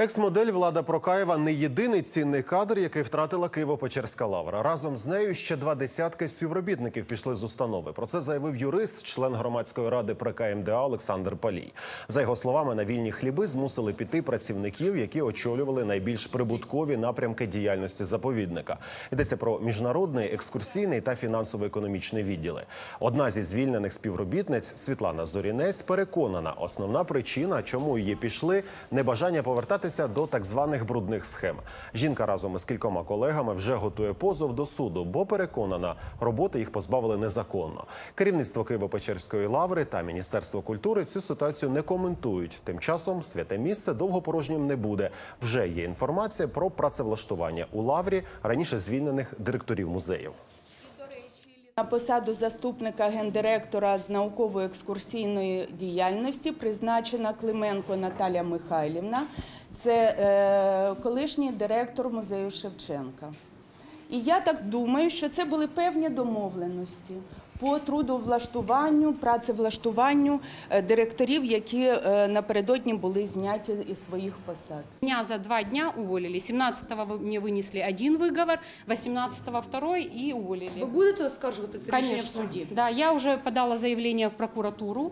Екс-модель Влада Прокаєва не єдиний цінний кадр, який втратила Києво-Печерська лавра. Разом з нею ще два десятки співробітників пішли з установи. Про це заявив юрист, член громадської ради при КМДА Олександр Палій. За його словами, на вільні хліби змусили піти працівників, які очолювали найбільш прибуткові напрямки діяльності заповідника. Йдеться про міжнародний, екскурсійний та фінансово-економічний відділи. Одна зі звільнених співробітниць Світлана Зорінець переконана, основна причина, чому її пішли, небажання повертатися до так званих брудних схем. Жінка разом із кількома колегами вже готує позов до суду, бо переконана, роботи їх позбавили незаконно. Керівництво Києво-Печерської лаври та Міністерство культури цю ситуацію не коментують. Тим часом святе місце довго порожнім не буде. Вже є інформація про працевлаштування у лаврі раніше звільнених директорів музеїв. На посаду заступника гендиректора з науково-екскурсійної діяльності призначена Клименко Наталя Михайлівна. Це е, колишній директор музею Шевченка. І я так думаю, що це були певні домовленості по трудовлаштуванню, працевлаштуванню е, директорів, які е, напередодні були зняті із своїх посад. Меня за два дня уволили. 17-го вы- мне вынесли один выговор, 18-го второй и уволили. Ви будете оскаржувати це рішення в Конечно. суді? Да, я уже подала заявление в прокуратуру.